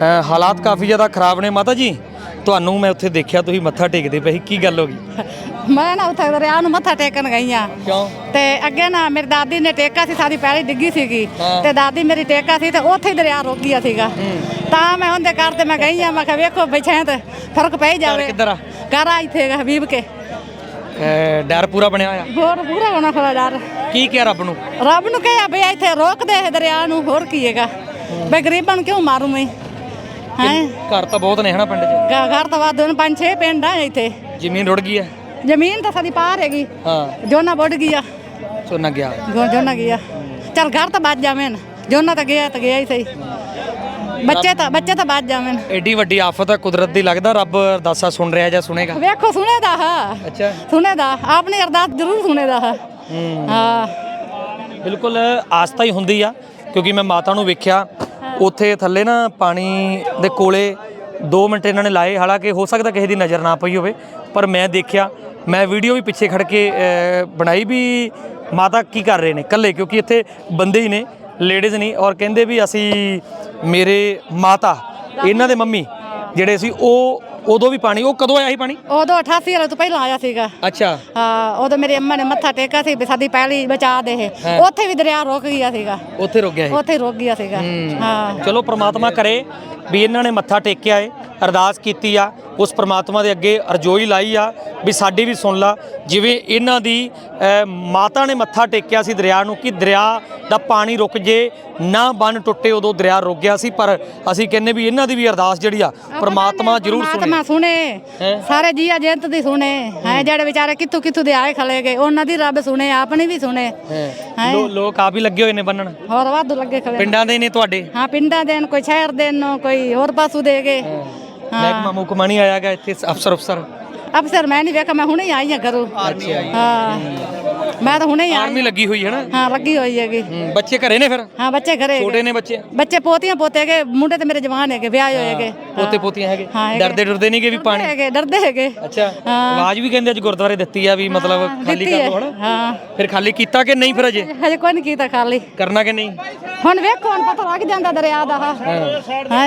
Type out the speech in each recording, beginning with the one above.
ਹਾਲਾਤ ਕਾਫੀ ਜ਼ਿਆਦਾ ਖਰਾਬ ਨੇ ਮਾਤਾ ਜੀ। ਤੁਹਾਨੂੰ ਮੈਂ ਉੱਥੇ ਦੇਖਿਆ ਤੁਸੀਂ ਮੱਥਾ ਟੇਕਦੇ ਪਏ ਸੀ। ਕੀ ਗੱਲ ਹੋ ਗਈ? ਮੈਂ ਨਾ ਉੱਥੇ ਦਰਿਆ ਨੂੰ ਮੱਥਾ ਟੇਕਣ ਗਈ ਆ। ਕਿਉਂ? ਤੇ ਅੱਗੇ ਨਾ ਮੇਰੀ ਦਾਦੀ ਨੇ ਟੇਕਾ ਸੀ ਸਾਡੀ ਪਹਿਲੀ ਡਿੱਗੀ ਸੀਗੀ। ਹਾਂ। ਤੇ ਦਾਦੀ ਮੇਰੀ ਟੇਕਾ ਸੀ ਤੇ ਉੱਥੇ ਹੀ ਦਰਿਆ ਰੁਕ ਗਿਆ ਸੀਗਾ। ਤਾਂ ਮੈਂ ਉਹਦੇ ਘਰ ਤੇ ਮੈਂ ਗਈ ਆ ਮੈਂ ਕਿਹਾ ਵੇਖੋ ਬੈਠੇ ਤੇ ਫ਼ਰਕ ਪੈ ਹੀ ਜਾਵੇ। ਕਿੱਧਰ ਆ? ਘਰ ਆ ਇੱਥੇ ਹੈਗਾ ਹਬੀਬ ਕੇ। ਡਰ ਪੂਰਾ ਬਣਿਆ ਹੋਇਆ? ਹੋਰ ਪੂਰਾ ਹੋਣਾ ਖੜਾ ਡਰ। ਕੀ ਕਿਹਾ ਰੱਬ ਨੂੰ? ਰੱਬ ਨੂੰ ਕਿਹਾ ਵੀ ਇੱਥੇ ਰੋਕ ਦੇ ਇਹ ਦਰਿਆ ਨੂੰ ਹੋਰ ਕੀ ਹੈਗਾ। ਬਈ ਗਰੀਬਾਂ ਨੂੰ ਕਿਉਂ ਮਾਰੂ ਮੈਂ? ਹੈ? ਘਰ ਤਾਂ ਬਹੁਤ ਨੇ ਹਨਾ ਪਿੰਡ 'ਚ? ਘਰ ਤਾਂ ਵਾਧੂ ਨੇ ਪੰਜ ਛੇ ਪਿੰਡ ਆ ਇੱਥੇ। ਜ਼ਮੀਨ ਰੁੜ ਗਈ ਹੈ? ਜ਼ਮੀਨ ਤਾਂ ਸਾਡੀ ਪਾਰ ਹੈਗੀ। ਹਾਂ। ਜੋਨਾ ਬੁੱਢ ਗਿਆ ਸੋਨਾ ਗਿਆ। ਜੋਨਾ ਗਿਆ। ਚਲ ਘਰ ਤਾਂ ਬਚ ਜਾਵੇਂ ਨਾ। ਜੋਨਾ ਤਾਂ ਗਿਆ ਤਾਂ ਗਿਆ ਹੀ ਸਹੀ। ਬੱਚੇ ਤਾਂ ਬੱਚੇ ਤਾਂ ਬਚ ਜਾਵੇਂ। ਐਡੀ ਵੱਡੀ ਆਫਤ ਆ ਕੁਦਰਤ ਦੀ ਲੱਗਦਾ ਰੱਬ ਅਰਦਾਸਾ ਸੁਣ ਰਿਹਾ ਜਾਂ ਸੁਣੇਗਾ? ਵੇਖੋ ਸੁਣੇਦਾ ਹਾਂ। ਅੱਛਾ। ਸੁਣੇਦਾ। ਆਪਣੀ ਅਰਦਾਸ ਜ਼ਰੂਰ ਸੁਣੇਦਾ ਹਾਂ। ਹੂੰ। ਹਾਂ। ਬਿਲਕੁਲ ਆਸਤਾ ਹੀ ਹੁੰਦੀ ਆ ਕਿਉਂਕਿ ਮੈਂ ਮਾਤਾ ਨੂੰ ਵੇਖਿਆ ਉੱਥੇ ਥੱਲੇ ਨਾ ਪਾਣੀ ਦੇ ਕੋਲੇ 2 ਮਿੰਟ ਇਹਨਾਂ ਨੇ ਲਾਏ ਹਾਲਾਂਕਿ ਹੋ ਸਕਦਾ ਕਿਸੇ ਦੀ ਨਜ਼ਰ ਨਾ ਪਈ ਹੋਵੇ ਪਰ ਮੈਂ ਦੇਖਿਆ ਮੈਂ ਵੀਡੀਓ ਵੀ ਪਿੱਛੇ ਖੜ ਕੇ ਬਣਾਈ ਵੀ ਮਾਤਾ ਕੀ ਕਰ ਰਹੇ ਨੇ ਇਕੱਲੇ ਕਿਉਂਕਿ ਇੱਥੇ ਬੰਦੇ ਹੀ ਨੇ ਲੇਡੀਜ਼ ਨਹੀਂ ਔਰ ਕਹਿੰਦੇ ਵੀ ਅਸੀਂ ਮੇਰੇ ਮਾਤਾ ਇਹਨਾਂ ਦੇ ਮੰਮੀ ਜਿਹੜੇ ਸੀ ਉਹ ਉਦੋਂ ਵੀ ਪਾਣੀ ਉਹ ਕਦੋਂ ਆਇਆ ਸੀ ਪਾਣੀ? ਉਦੋਂ 88 ਵਾਲੇ ਤੋਂ ਪਹਿਲਾਂ ਆਇਆ ਸੀਗਾ। ਅੱਛਾ। ਹਾਂ ਉਦੋਂ ਮੇਰੀ ਅੰਮਾ ਨੇ ਮੱਥਾ ਟੇਕਾ ਸੀ ਵੀ ਸਾਡੀ ਪਹਿਲੀ ਬਚਾ ਦੇ ਇਹ। ਉੱਥੇ ਵੀ ਦਰਿਆ ਰੁਕ ਗਿਆ ਸੀਗਾ। ਉੱਥੇ ਰੁਕ ਗਿਆ ਸੀ। ਉੱਥੇ ਰੁਕ ਗਿਆ ਸੀਗਾ। ਹਾਂ। ਚਲੋ ਪ੍ਰਮਾਤਮਾ ਕਰੇ ਵੀ ਇਹਨਾਂ ਨੇ ਮੱਥਾ ਟੇਕਿਆ ਏ। ਅਰਦਾਸ ਕੀਤੀ ਆ ਉਸ ਪ੍ਰਮਾਤਮਾ ਦੇ ਅੱਗੇ ਅਰਜ਼ੋਈ ਲਾਈ ਆ ਵੀ ਸਾਡੀ ਵੀ ਸੁਣ ਲਾ। ਜਿਵੇਂ ਇਹਨਾਂ ਦੀ ਮਾਤਾ ਨੇ ਮੱਥਾ ਟੇਕਿਆ ਸੀ ਦਰਿਆ ਨੂੰ ਕਿ ਦਰਿਆ ਦਾ ਪਾਣੀ ਰੁਕ ਜੇ ਨਾ ਬੰਨ ਟੁੱਟੇ ਉਦੋਂ ਦਰਿਆ ਰੁਕ ਗਿਆ ਸੀ ਪਰ ਅਸੀਂ ਕਹਿੰਨੇ ਵੀ ਇਹਨਾਂ ਦੀ ਵੀ ਅਰਦਾਸ ਜਿਹੜੀ ਆ ਪ੍ਰਮਾਤਮਾ ਜ਼ਰੂਰ ਸੁਣੇ। ਪਰਮਾਤਮਾ ਸੁਣੇ? ਸਾਰੇ ਜੀਆ ਜੰਤ ਦੀ ਸੁਣੇ। ਹੈ ਜਿਹੜੇ ਵਿਚਾਰੇ ਕਿੱਥੋਂ ਕਿੱਥੋਂ ਦੇ ਆਏ ਖਲੇ ਗਏ ਉਹਨਾਂ ਦੀ ਰੱਬ ਸੁਣੇ ਆਪਣੀ ਵੀ ਸੁਣੇ। ਲੋਕ ਆਪ ਹੀ ਲੱਗੇ ਹੋਏ ਨੇ ਬੰਨਣ। ਹੋਰ ਵਾਧੂ ਲੱਗੇ ਖਲੇ। ਪਿੰਡਾਂ ਦੇ ਨੇ ਤੁਹਾਡੇ? ਹਾਂ ਪਿੰਡਾਂ ਦੇ ਨੇ ਕੋਈ ਸ਼ਹਿਰ ਦੇ ਨੇ ਕੋਈ ਹੋਰ ਪਾਸੂ ਦੇ ਗਏ। ਮਹਿਕਮਾ ਮੁਕਮਾ ਨਹੀਂ ਆਇਆਗਾ ਇੱਥੇ ਅਫਸਰ ਅਫਸਰ। ਅਫਸਰ ਮੈਂ ਨਹੀਂ ਵੇਖਿਆ ਮੈਂ ਹੁਣੇ ਆਈ ਹਾਂ ਘਰੋਂ। ਹਾਂ। ਮੈਂ ਤਾਂ ਹੁਣੇ ਹੀ ਆਈ। ਆਰਮੀ ਲੱਗੀ ਹੋਈ ਹੈ ਨਾ? ਹਾਂ ਲੱਗੀ ਹੋਈ ਹੈਗੀ। ਹੂੰ, ਬੱਚੇ ਘਰੇ ਨੇ ਫਿਰ? ਹਾਂ ਬੱਚੇ ਘਰੇ ਛੋਟੇ ਨੇ ਬੱਚੇ? ਬੱਚੇ ਪੋਤੀਆਂ ਪੋਤੇ ਹੈਗੇ ਮੁੰਡੇ ਤੇ ਮੇਰੇ ਜਵਾਨ ਹੈਗੇ ਵਿਆਹ ਹੋਏ ਹੈਗੇ। ਪੋਤੇ ਪੋਤੀਆਂ ਹੈਗੇ। ਹਾਂ, ਹੈਗੇ। ਡਰਦੇ ਡਰਦੇ ਨਹੀਂ ਕਿ ਵੀ ਪਾਣੀ? ਹੈਗੇ ਡਰਦੇ ਹੈਗੇ। ਅੱਛਾ ਹਾਂ। ਆਵਾਜ਼ ਵੀ ਕਹਿੰਦੇ ਅੱਜ ਗੁਰਦੁਆਰੇ ਦਿੱਤੀ ਆ ਵੀ ਮਤਲਬ ਖਾਲੀ ਦਿੱਤੀ ਕਰ ਹੈ। ਲਓ ਹਨਾ? ਹਾਂ। ਫਿਰ ਖਾਲੀ ਕੀਤਾ ਕਿ ਨਹੀਂ ਫਿਰ ਅਜੇ? ਹਜੇ ਕੋਈ ਨਹੀਂ ਕੀਤਾ ਖਾਲੀ। ਕਰਨਾ ਕਿ ਨਹੀਂ? ਹੁਣ ਵੇਖੋ ਹੁਣ ਪਤਾ ਲੱਗ ਜਾਂਦਾ ਦਰਿਆ ਦਾ। ਹਾਂ। ਹੈ।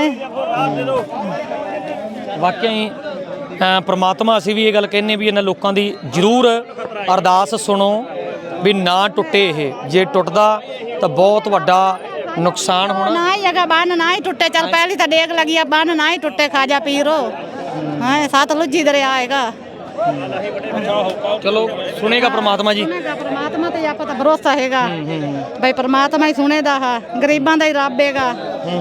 ਵਾਕਿਆ ਹੀ ਅ, ਪ੍ਰਮਾਤਮਾ ਅਸੀਂ ਵੀ ਇਹ ਗੱਲ ਕਹਿੰਨੇ ਵੀ ਇਹਨਾਂ ਲੋਕਾਂ ਦੀ ਜ਼ਰੂਰ ਅਰਦਾਸ ਸੁਣੋ। ਵੀ ਨਾ ਟੁੱਟੇ ਇਹ। ਜੇ ਟੁੱਟਦਾ ਤਾਂ ਬਹੁਤ ਵੱਡਾ ਨੁਕਸਾਨ ਹੋਣਾ। ਨਾ ਹੀ ਹੈਗਾ ਬੰਨ ਨਾ ਹੀ ਟੁੱਟੇ। ਚੱਲ ਪਹਿਲੀ ਤਾਂ ਡੇਗ ਲੱਗੀ ਆ ਬੰਨ ਨਾ ਹੀ ਟੁੱਟੇ ਖਾਜਾ ਪੀਰੋ। ਹਾਂ ਸਤਲੁਜੀ ਦਰਿਆ ਹੈਗਾ। ਚਲੋ ਸੁਣੇਗਾ ਪ੍ਰਮਾਤਮਾ ਜੀ। ਸੁਣੇਗਾ ਪ੍ਰਮਾਤਮਾ ਤੇ ਆਪਾਂ ਤਾਂ ਭਰੋਸਾ ਹੈਗਾ। ਬਈ ਪ੍ਰਮਾਤਮਾ ਹੀ ਸੁਣੇਦਾ ਹਾ ਗਰੀਬਾਂ ਦਾ ਹੀ ਰੱਬ ਹੈਗਾ।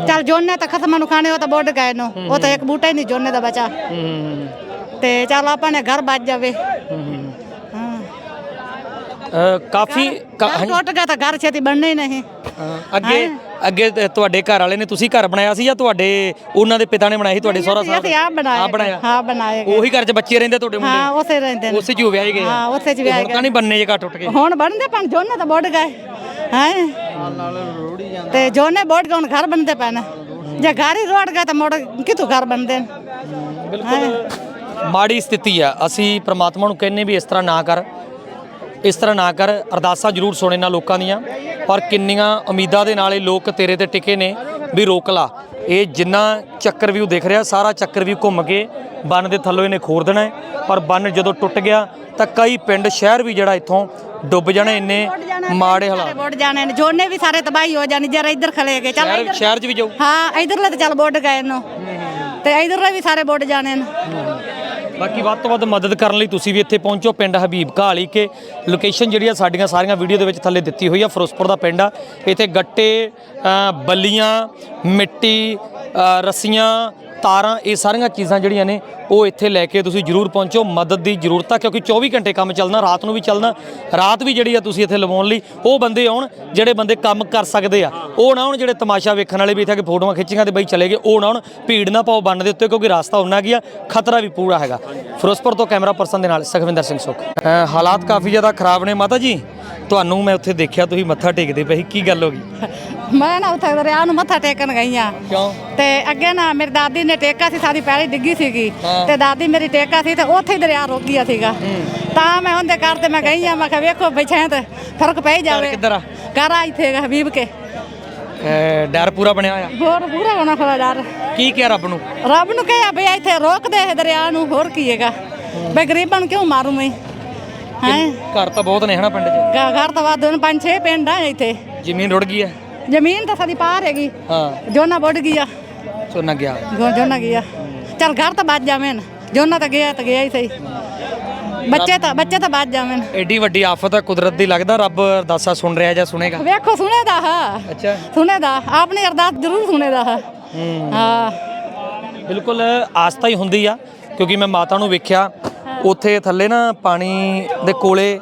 ਚੱਲ ਜੋਨੇ ਤਾਂ ਖਸਮਾਂ ਨੂੰ ਖਾਣੇ ਉਹ ਤਾਂ ਬੁੱਢ ਗਏ ਨੂੰ। ਉਹ ਤਾਂ ਇੱਕ ਬੂਟਾ ਹੀ ਨਹੀਂ ਜੋਨੇ ਦਾ ਬਚਾ। ਤੇ ਚੱਲ ਆਪਾਂ ਨੇ ਘਰ ਬਚ ਜਾਵੇ। ਕਾਫੀ ਕਾ- ਘਰ ਟੁੱਟ ਗਿਆ ਤਾਂ ਘਰ ਛੇਤੀ ਬਣਨੇ ਹੀ ਨਹੀਂ। ਅ, ਅੱਗੇ ਅੱਗੇ ਤੇ ਤੁਹਾਡੇ ਘਰ ਵਾਲੇ ਨੇ ਤੁਸੀਂ ਘਰ ਬਣਾਇਆ ਸੀ ਜਾਂ ਤੁਹਾਡੇ ਉਹਨਾਂ ਦੇ ਪਿਤਾ ਨੇ ਬਣਾਇਆ ਸੀ? ਤੁਹਾਡੇ ਸਹੁਰਾ ਸਾਹਿਬ ਅਸੀਂ ਆਪ ਬਣਾਇਆ ਆਪ ਬਣਾਇਆ? ਹਾਂ ਗਏ। ਉਹੀ ਘਰ 'ਚ ਬੱਚੇ ਰਹਿੰਦੇ ਤੁਹਾਡੇ ਮੁੰਡੇ? ਹਾਂ ਉਸੇ ਰਹਿੰਦੇ ਨੇ। ਉਸੇ 'ਚ ਹੀ ਵਿਆਹੇ ਗਏ ਆ? ਹਾਂ ਉਸੇ ਚ ਵਿਆਹ ਹੁਣ ਤਾਂ ਨਹੀਂ ਬੰਨੇ ਜੇ ਘਰ ਟੁੱਟ ਗਏ ਹੁਣ ਬਣਦੇ ਪਣ ਜੋਨੇ ਤਾਂ ਬੁੱਢ ਗਏ। ਹੈ? ਤੇ ਜੋਨੇ ਬੁੱਢ ਗਏ ਹੁਣ ਘਰ ਬਣਦੇ ਪੈਣ ਜੇ ਘਰ ਹੀ ਰੋੜ ਗਏ ਤਾਂ ਮੋੜ ਕਿਥੋਂ ਘਰ ਬਣਦੇ ਨੇ? ਬਿਲਕੁਲ। ਮਾੜੀ ਸਥਿਤੀ ਆ। ਅਸੀਂ ਪ੍ਰਮਾਤਮਾ ਨੂੰ ਕਹਿੰਨੇ ਵੀ ਇਸ ਤਰ੍ਹਾਂ ਨਾ ਕਰ। ਇਸ ਤਰ੍ਹਾਂ ਨਾ ਕਰ ਅਰਦਾਸਾਂ ਜ਼ਰੂਰ ਸੁਣੇ ਨਾ ਲੋਕਾਂ ਦੀਆਂ। ਪਰ ਕਿੰਨੀਆਂ ਉਮੀਦਾਂ ਦੇ ਨਾਲ ਇਹ ਲੋਕ ਤੇਰੇ ਤੇ ਟਿਕੇ ਨੇ ਵੀ ਰੋਕ ਲਾ। ਇਹ ਜਿੰਨਾ ਚੱਕਰ ਵਿਊ ਦਿਖ ਰਿਹਾ ਸਾਰਾ ਚੱਕਰ ਵੀ ਘੁੰਮ ਕੇ ਬੰਨ ਦੇ ਥੱਲੋਂ ਇਹਨੇ ਖੋਰ ਦੇਣਾ ਹੈ। ਪਰ ਬੰਨ ਜਦੋਂ ਟੁੱਟ ਗਿਆ ਤਾਂ ਕਈ ਪਿੰਡ ਸ਼ਹਿਰ ਵੀ ਜਿਹੜਾ ਇੱਥੋਂ ਡੁੱਬ ਜਾਣੇ ਇੰਨੇ ਮਾੜੇ ਹਾਲਾਤ। ਬੁੱਢ ਜਾਣੇ ਨੇ। ਜੋਨੇ ਵੀ ਸਾਰੇ ਤਬਾਹੀ ਹੋ ਜਾਣੀ ਜਰਾ ਇੱਧਰ ਖਲੇ ਗਏ ਚੱਲ ਸ਼ਹਿਰ ਇੱਧਰ ਸ਼ਹਿਰ 'ਚ ਵੀ ਜਾਊ। ਹਾਂ ਇੱਧਰਲੇ ਤਾਂ ਚੱਲ ਬੁੱਢ ਗਏ ਨੂੰ ਤੇ ਇੱਧਰਲੇ ਵੀ ਸਾਰੇ ਬੁੱਢ ਜਾਣੇ ਨੇ। ਬਾਕੀ ਵੱਧ ਤੋਂ ਵੱਧ ਮਦਦ ਕਰਨ ਲਈ ਤੁਸੀਂ ਵੀ ਇੱਥੇ ਪਹੁੰਚੋ, ਪਿੰਡ ਹਬੀਬ ਘਾਲੀ ਕੇ। ਲੋਕੇਸ਼ਨ ਜਿਹੜੀ ਆ ਸਾਡੀਆਂ ਸਾਰੀਆਂ ਵੀਡੀਓ ਦੇ ਵਿੱਚ ਥੱਲੇ ਦਿੱਤੀ ਹੋਈ ਆ, ਫਿਰੋਜ਼ਪੁਰ ਦਾ ਪਿੰਡ ਆ। ਇੱਥੇ ਗੱਟੇ ਬੱਲੀਆਂ, ਮਿੱਟੀ ਰੱਸੀਆਂ ਤਾਰਾਂ, ਇਹ ਸਾਰੀਆਂ ਚੀਜ਼ਾਂ ਜਿਹੜੀਆਂ ਨੇ, ਉਹ ਇੱਥੇ ਲੈ ਕੇ ਤੁਸੀਂ ਜਰੂਰ ਪਹੁੰਚੋ। ਮਦਦ ਦੀ ਜ਼ਰੂਰਤ ਆ, ਕਿਉਂਕਿ 24 ਘੰਟੇ ਕੰਮ ਚੱਲਣਾ, ਰਾਤ ਨੂੰ ਵੀ ਚੱਲਣਾ, ਰਾਤ ਵੀ ਜਿਹੜੀ ਆ ਤੁਸੀਂ ਇੱਥੇ ਲਵਾਉਣ ਲਈ, ਉਹ ਬੰਦੇ ਆਉਣ, ਜਿਹੜੇ ਬੰਦੇ ਕੰਮ ਕਰ ਸਕਦੇ ਆ। ਉਹ ਨਾ ਆਉਣ, ਜਿਹੜੇ ਤਮਾਸ਼ਾ ਵੇਖਣ ਵਾਲੇ ਵੀ ਇੱਥੇ ਆ ਕੇ ਫੋਟੋਆਂ ਖਿੱਚੀਆਂ ਤੇ ਬਈ ਚਲੇ ਗਏ, ਉਹ ਨਾ ਆਉਣ, ਭੀੜ ਨਾ ਪਾਓ ਬੰਨ ਦੇ ਉੱਤੇ, ਕਿਉਂਕਿ ਰਸਤਾ ਉਹਨਾਂ ਗਿਆ ਖਤਰਾ ਵੀ ਪੂਰਾ ਹੈਗਾ। ਫਿਰੋਜ਼ਪੁਰ ਤੋਂ ਕੈਮਰਾ ਪਰਸਨ ਦੇ ਨਾਲ ਸੁਖਵਿੰਦਰ ਸਿੰਘ ਸੁਖ। ਹਾਲਾਤ ਕਾਫੀ ਜ਼ਿਆਦਾ ਖਰਾਬ ਨੇ, ਮਾਤਾ ਜੀ। ਤੁਹਾਨੂੰ ਮੈਂ ਉੱਥੇ ਦੇਖਿਆ ਤੁਸੀਂ ਮੱਥਾ ਟੇਕਦੇ ਪਏ ਸੀ। ਕੀ ਗੱਲ ਹੋ ਗਈ? ਮੈਂ ਨਾ ਉੱਥੇ ਦਰਿਆ ਨੂੰ ਮੱਥਾ ਟੇਕਣ ਗਈ ਆ। ਕਿਉਂ? ਤੇ ਅੱਗੇ ਨਾ ਮੇਰੀ ਦਾਦੀ ਨੇ ਟੇਕਾ ਸੀ ਸਾਡੀ ਪਹਿਲੀ ਡਿੱਗੀ ਸੀਗੀ। ਹਾਂ। ਤੇ ਦਾਦੀ ਮੇਰੀ ਟੇਕਾ ਸੀ ਤੇ ਉੱਥੇ ਹੀ ਦਰਿਆ ਰੁਕ ਗਿਆ ਸੀਗਾ। ਤਾਂ ਮੈਂ ਉਹਦੇ ਘਰ ਤੇ ਮੈਂ ਗਈ ਆ ਮੈਂ ਕਿਹਾ ਵੇਖੋ ਬੈਠੇ ਤੇ ਫ਼ਰਕ ਪੈ ਹੀ ਜਾਵੇ। ਕਿੱਧਰ ਆ? ਘਰ ਆ ਇੱਥੇ ਹੈਗਾ ਹਬੀਬ ਕੇ। ਡਰ ਪੂਰਾ ਬਣਿਆ ਹੋਇਆ? ਹੋਰ ਪੂਰਾ ਹੋਣਾ ਖੜਾ ਡਰ। ਕੀ ਕਿਹਾ ਰੱਬ ਨੂੰ? ਰੱਬ ਨੂੰ ਕਿਹਾ ਵੀ ਇੱਥੇ ਰੋਕ ਦੇ ਇਹ ਦਰਿਆ ਨੂੰ ਹੋਰ ਕੀ ਹੈਗਾ। ਬਈ ਗਰੀਬਾਂ ਨੂੰ ਕਿਉਂ ਮਾਰੂ ਮੈਂ? ਹੈ? ਘਰ ਤਾਂ ਬਹੁਤ ਨੇ ਹਨਾ ਪਿੰਡ 'ਚ? ਘਰ ਤੋਂ ਬਾਅਦ ਹੁਣ ਪੰਜ ਛੇ ਪਿੰਡ ਆ ਇੱਥੇ। ਜ਼ਮੀਨ ਰੁੜ ਗਈ ਹੈ? ਜ਼ਮੀਨ ਤਾਂ ਸਾਡੀ ਪਾਰ ਹੈਗੀ। ਹਾਂ। ਜੋਨਾ ਵੱਢ ਗਿਆ। ਝੋਨਾ ਗਿਆ। ਜੋਨਾ ਗਿਆ। ਚਲ ਘਰ ਤਾਂ ਬਚ ਜਾਵੇਂ ਨਾ। ਜੋਨਾ ਤਾਂ ਗਿਆ ਤਾਂ ਗਿਆ ਹੀ ਸਹੀ। ਬੱਚੇ ਤਾਂ ਬੱਚੇ ਤਾਂ ਬਚ ਜਾਵੇਂ ਐਡੀ ਵੱਡੀ ਆਫਤ ਹੈ ਕੁਦਰਤ ਦੀ ਲੱਗਦਾ ਰੱਬ ਅਰਦਾਸਾ ਸੁਣ ਰਿਹਾ ਜਾਂ ਸੁਣੇਗਾ? ਵੇਖੋ ਸੁਣੇਦਾ ਹਾਂ। ਅੱਛਾ। ਸੁਣੇਦਾ। ਆਪਣੀ ਅਰਦਾਸ ਜ਼ਰੂਰ ਸੁਣੇਦਾ ਹਾਂ। ਹੂੰ। ਹਾਂ। ਬਿਲਕੁਲ ਆਸਤਾ ਹੀ ਹੁੰਦੀ ਆ ਕਿਉਂਕਿ ਮੈਂ ਮਾਤਾ ਨੂੰ ਵੇਖਿਆ ਉੱਥੇ ਥੱਲੇ ਨਾ ਪਾਣੀ ਦੇ ਕੋਲੇ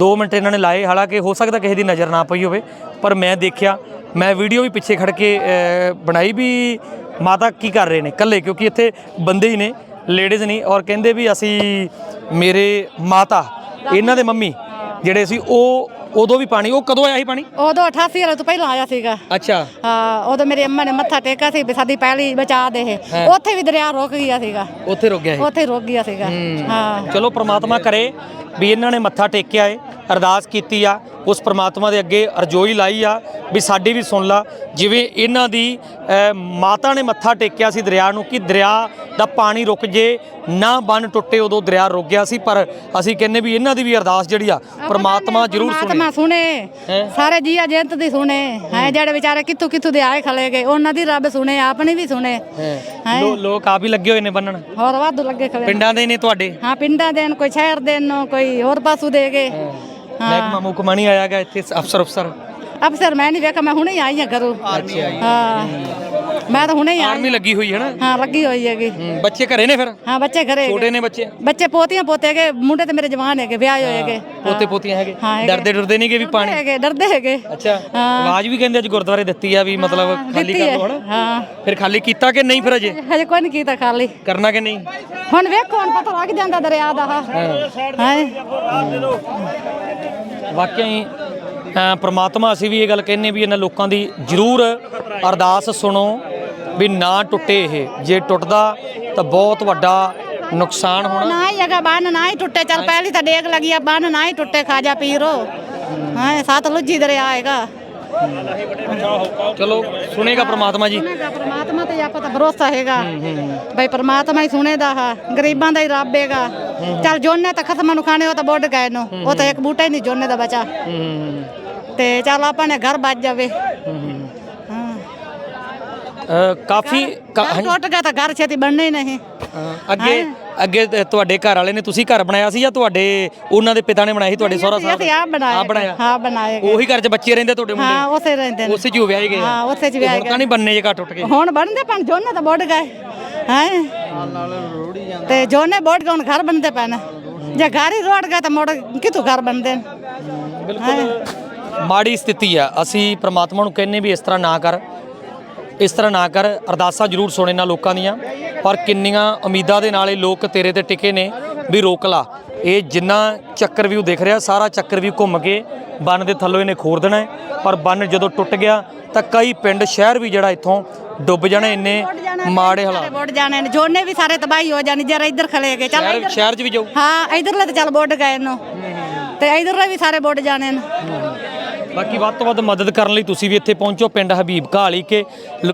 2 ਮਿੰਟ ਇਹਨਾਂ ਨੇ ਲਾਏ ਹਾਲਾਂਕਿ ਹੋ ਸਕਦਾ ਕਿਸੇ ਦੀ ਨਜ਼ਰ ਨਾ ਪਈ ਹੋਵੇ ਪਰ ਮੈਂ ਦੇਖਿਆ ਮੈਂ ਵੀਡੀਓ ਵੀ ਪਿੱਛੇ ਖੜ ਕੇ ਬਣਾਈ ਵੀ ਮਾਤਾ ਕੀ ਕਰ ਰਹੇ ਨੇ ਇਕੱਲੇ ਕਿਉਂਕਿ ਇੱਥੇ ਬੰਦੇ ਹੀ ਨੇ ਲੇਡੀਜ਼ ਨਹੀਂ ਔਰ ਕਹਿੰਦੇ ਵੀ ਅਸੀਂ ਮੇਰੇ ਮਾਤਾ ਇਹਨਾਂ ਦੇ ਮੰਮੀ ਜਿਹੜੇ ਸੀ ਉਹ ਉਦੋਂ ਵੀ ਪਾਣੀ ਉਹ ਕਦੋਂ ਆਇਆ ਸੀ ਪਾਣੀ? ਉਦੋਂ 88 ਵਾਲੇ ਤੋਂ ਪਹਿਲਾਂ ਆਇਆ ਸੀਗਾ। ਅੱਛਾ। ਹਾਂ ਉਦੋਂ ਮੇਰੀ ਅੰਮਾ ਨੇ ਮੱਥਾ ਟੇਕਿਆ ਸੀ ਵੀ ਸਾਡੀ ਪਹਿਲੀ ਬਚਾ ਦੇ ਇਹ। ਉੱਥੇ ਵੀ ਦਰਿਆ ਰੁਕ ਗਿਆ ਸੀਗਾ। ਉੱਥੇ ਰੁਕ ਗਿਆ ਸੀ? ਉੱਥੇ ਰੁਕ ਗਿਆ ਸੀਗਾ। ਹਾਂ। ਚਲੋ ਪ੍ਰਮਾਤਮਾ ਕਰੇ ਵੀ ਇਹਨਾਂ ਨੇ ਮੱਥਾ ਟੇਕਿਆ ਏ ਅਰਦਾਸ ਕੀਤੀ ਆ ਉਸ ਪ੍ਰਮਾਤਮਾ ਦੇ ਅੱਗੇ ਅਰਜ਼ੋਈ ਲਾਈ ਆ ਵੀ ਸਾਡੀ ਵੀ ਸੁਣ ਲਾ। ਜਿਵੇਂ ਇਹਨਾਂ ਦੀ ਅਹ, ਮਾਤਾ ਨੇ ਮੱਥਾ ਟੇਕਿਆ ਸੀ ਦਰਿਆ ਨੂੰ ਕਿ ਦਰਿਆ ਦਾ ਪਾਣੀ ਰੁਕ ਜੇ ਨਾ ਬੰਨ ਟੁੱਟੇ ਉਦੋਂ ਦਰਿਆ ਰੁਕ ਗਿਆ ਸੀ ਪਰ ਅਸੀਂ ਕਹਿੰਨੇ ਵੀ ਇਹਨਾਂ ਦੀ ਵੀ ਅਰਦਾਸ ਜਿਹੜੀ ਆ ਪ੍ਰਮਾਤਮਾ ਜ਼ਰੂਰ ਸੁਣੇ। ਪਰਮਾਤਮਾ ਸੁਣੇ? ਸਾਰੇ ਜੀਆ ਜੰਤ ਦੀ ਸੁਣੇ। ਹੈ। ਜਿਹੜੇ ਵਿਚਾਰੇ ਕਿੱਥੋਂ ਕਿੱਥੋਂ ਦੇ ਆਏ ਖਲੇ ਗਏ ਉਹਨਾਂ ਦੀ ਰੱਬ ਸੁਣੇ ਆਪਣੀ ਵੀ ਸੁਣੇ। ਹੈਂ? ਲੋ- ਲੋਕ ਆਪ ਹੀ ਲੱਗੇ ਹੋਏ ਨੇ ਬੰਨਣ। ਹੋਰ ਵਾਧੂ ਲੱਗੇ ਖਲੇ ਪਿੰਡਾਂ ਦੇ ਨੇ ਤੁਹਾਡੇ? ਹਾਂ ਪਿੰਡਾਂ ਦੇ ਨੇ ਕੋਈ ਸ਼ਹਿਰ ਦੇ ਨੇ ਕੋਈ ਹੋਰ ਪਾਸੂ ਦੇ ਗਏ। ਮਹਿਕਮਾ ਮੁਕਮਾ ਨਹੀਂ ਆਇਆਗਾ ਇੱਥੇ ਅਫਸਰ ਅਫਸਰ ਅਫਸਰ ਮੈਂ ਨਹੀਂ ਵੇਖਿਆ ਮੈਂ ਹੁਣੇ ਹੀ ਆਈ ਹਾਂ ਘਰੋਂ। ਹਾਂ। ਮੈਂ ਤਾਂ ਹੁਣੇ ਹੀ ਆਈ। ਆਰਮੀ ਲੱਗੀ ਹੋਈ ਹੈ ਨਾ? ਹਾਂ ਲੱਗੀ ਹੋਈ ਹੈਗੀ। ਹੂੰ, ਬੱਚੇ ਘਰੇ ਨੇ ਫਿਰ? ਹਾਂ ਬੱਚੇ ਘਰੇ ਹੈਗੇ। ਛੋਟੇ ਨੇ ਬੱਚੇ? ਬੱਚੇ ਪੋਤੀਆਂ ਪੋਤੇ ਹੈਗੇ ਮੁੰਡੇ ਤੇ ਮੇਰੇ ਜਵਾਨ ਹੈਗੇ ਵਿਆਹ ਹੋਏ ਹੈਗੇ। ਪੋਤੇ ਪੋਤੀਆਂ ਹੈਗੇ? ਹਾਂ, ਹੈਗੇ। ਡਰਦੇ ਡਰਦੇ ਨਹੀਂ ਕਿ ਵੀ ਪਾਣੀ? ਹੈਗੇ ਡਰਦੇ ਹੈਗੇ। ਅੱਛਾ। ਆਵਾਜ਼ ਵੀ ਕਹਿੰਦੇ ਅੱਜ ਗੁਰਦੁਆਰੇ ਦਿੱਤੀ ਆ ਵੀ ਮਤਲਬ ਖਾਲੀ ਦਿੱਤੀ ਕਰ ਹੈ। ਦੋ ਹਨਾ? ਹਾਂ। ਫਿਰ ਖਾਲੀ ਕੀਤਾ ਕਿ ਨਹੀਂ ਫਿਰ ਅਜੇ? ਹਜੇ ਕੋਈ ਨਹੀਂ ਕੀਤਾ ਖਾਲੀ। ਕਰਨਾ ਕਿ ਨਹੀਂ? ਹੁਣ ਵੇਖੋ ਹੁਣ ਪਤਾ ਲੱਗ ਜਾਂਦਾ ਦਰਿਆ ਦਾ ਹਾਂ। ਹੈ। ਵਾਕਿਆ ਹੀ ਅ, ਪ੍ਰਮਾਤਮਾ ਅਸੀਂ ਵੀ ਇਹ ਗੱਲ ਕਹਿੰਨੇ ਵੀ ਇਹਨਾਂ ਲੋਕਾਂ ਦੀ ਜ਼ਰੂਰ ਅਰਦਾਸ ਸੁਣੋ। ਵੀ ਨਾ ਟੁੱਟੇ ਇਹ। ਜੇ ਟੁੱਟਦਾ ਤਾਂ ਬਹੁਤ ਵੱਡਾ ਨੁਕਸਾਨ ਹੋਣਾ। ਨਾ ਹੀ ਹੈਗਾ ਬੰਨ ਨਾ ਹੀ ਟੁੱਟੇ। ਚੱਲ ਪਹਿਲੀ ਤਾਂ ਡੇਗ ਲੱਗੀ ਆ ਬੰਨ ਨਾ ਹੀ ਟੁੱਟੇ ਖਾਜਾ ਪੀਰੋ ਹਾਂ ਸਤਲੁਜੀ ਦਰਿਆ ਹੈਗਾ। ਚਲੋ ਸੁਣੇਗਾ ਪ੍ਰਮਾਤਮਾ ਜੀ। ਸੁਣੇਗਾ ਪ੍ਰਮਾਤਮਾ ਤੇ ਆਪਾਂ ਤਾਂ ਭਰੋਸਾ ਹੈਗਾ। ਬਈ ਪ੍ਰਮਾਤਮਾ ਹੀ ਸੁਣੇਦਾ ਹਾਂ ਗਰੀਬਾਂ ਦਾ ਹੀ ਰੱਬ ਹੈਗਾ। ਚੱਲ ਜੋਨੇ ਤਾਂ ਖਸਮਾਂ ਨੂੰ ਖਾਣੇ ਉਹ ਤਾਂ ਬੁੱਢ ਗਏ ਨੂੰ। ਉਹ ਤਾਂ ਇੱਕ ਬੂਟਾ ਹੀ ਨਹੀਂ ਜੋਨੇ ਦਾ ਬਚਾ। ਤੇ ਚੱਲ ਆਪਾਂ ਨੇ ਘਰ ਬਚ ਜਾਵੇ। ਕਾਫੀ ਕਾ- ਘਰ ਟੁੱਟ ਗਿਆ ਤਾਂ ਘਰ ਛੇਤੀ ਬਣਨਾ ਹੀ ਨਹੀਂ। ਅ, ਅੱਗੇ ਅੱਗੇ ਤੇ ਤੁਹਾਡੇ ਘਰ ਵਾਲੇ ਨੇ ਤੁਸੀਂ ਘਰ ਬਣਾਇਆ ਸੀ ਜਾਂ ਤੁਹਾਡੇ ਉਹਨਾਂ ਦੇ ਪਿਤਾ ਨੇ ਬਣਾਇਆ ਸੀ? ਤੁਹਾਡੇ ਸਹੁਰਾ ਸਾਹਿਬ ਅਸੀਂ ਆਪ ਬਣਾਇਆ ਆਪ ਬਣਾਇਆ? ਹਾਂ ਗਏ। ਉਹੀ ਘਰ 'ਚ ਬੱਚੇ ਰਹਿੰਦੇ ਤੁਹਾਡੇ ਮੁੰਡੇ? ਹਾਂ ਉਸੇ ਰਹਿੰਦੇ ਨੇ। ਉਸੇ 'ਚ ਹੀ ਵਿਆਹੇ ਗਏ ਆ? ਹਾਂ ਉਸੇ ਚ ਵਿਆਹ ਹੁਣ ਤਾਂ ਨਹੀਂ ਬੰਨੇ ਜੇ ਘਰ ਟੁੱਟ ਗਏ। ਹੁਣ ਬਣਦੇ ਪਣ ਜੋਨੇ ਤਾਂ ਬੁੱਢ ਗਏ। ਹੈ? ਤੇ ਜੋਨੇ ਬੁੱਢ ਗਏ ਹੁਣ ਘਰ ਬਣਦੇ ਪੈਣ ਜੇ ਘਰ ਹੀ ਰੋੜ ਗਏ ਤਾਂ ਮੁੜ ਕਿੱਥੋਂ ਘਰ ਬਣਦੇ ਨੇ? ਬਿਲਕੁਲ। ਮਾੜੀ ਸਥਿਤੀ ਆ। ਅਸੀਂ ਪ੍ਰਮਾਤਮਾ ਨੂੰ ਕਹਿੰਨੇ ਵੀ ਇਸ ਤਰ੍ਹਾਂ ਨਾ ਕਰ। ਇਸ ਤਰ੍ਹਾਂ ਨਾ ਕਰ ਅਰਦਾਸਾਂ ਜ਼ਰੂਰ ਸੁਣ ਇਹਨਾਂ ਲੋਕਾਂ ਦੀਆਂ। ਪਰ ਕਿੰਨੀਆਂ ਉਮੀਦਾਂ ਦੇ ਨਾਲ ਇਹ ਲੋਕ ਤੇਰੇ ਤੇ ਟਿਕੇ ਨੇ ਵੀ ਰੋਕ ਲਾ। ਇਹ ਜਿੰਨਾ ਚੱਕਰ ਵੀ ਦੇਖ ਰਿਹਾ ਸਾਰਾ ਚੱਕਰ ਵੀ ਘੁੰਮ ਕੇ ਬੰਨ ਦੇ ਥੱਲੋਂ ਇਹਨੇ ਖੋਰ ਦੇਣਾ ਪਰ ਬੰਨ ਜਦੋਂ ਟੁੱਟ ਗਿਆ ਤਾਂ ਕਈ ਪਿੰਡ ਸ਼ਹਿਰ ਵੀ ਜਿਹੜਾ ਇੱਥੋਂ ਡੁੱਬ ਜਾਣੇ ਇੰਨੇ ਮਾੜੇ ਹਾਲਾਤ। ਬੁੱਢ ਜਾਣੇ ਨੇ। ਜੋਨੇ ਵੀ ਸਾਰੇ ਤਬਾਹੀ ਹੋ ਜਾਣੀ ਜਰਾ ਇੱਧਰ ਖਲੇ ਗਏ ਚੱਲ ਸ਼ਹਿਰ ਸ਼ਹਿਰ 'ਚ ਵੀ ਜਾਓ। ਹਾਂ ਇਧਰਲੇ ਤਾਂ ਚੱਲ ਬੁੱਢ ਗਏ ਨੂੰ। ਤੇ ਇਧਰਲੇ ਵੀ ਸਾਰੇ ਬੁੱਢ ਜਾਣੇ ਨੇ। ਬਾਕੀ ਵੱਧ ਤੋਂ ਵੱਧ ਮਦਦ ਕਰਨ ਲਈ ਤੁਸੀਂ ਵੀ ਇੱਥੇ ਪਹੁੰਚੋ। ਪਿੰਡ ਹਬੀਬ ਘਾਲੀ ਕੇ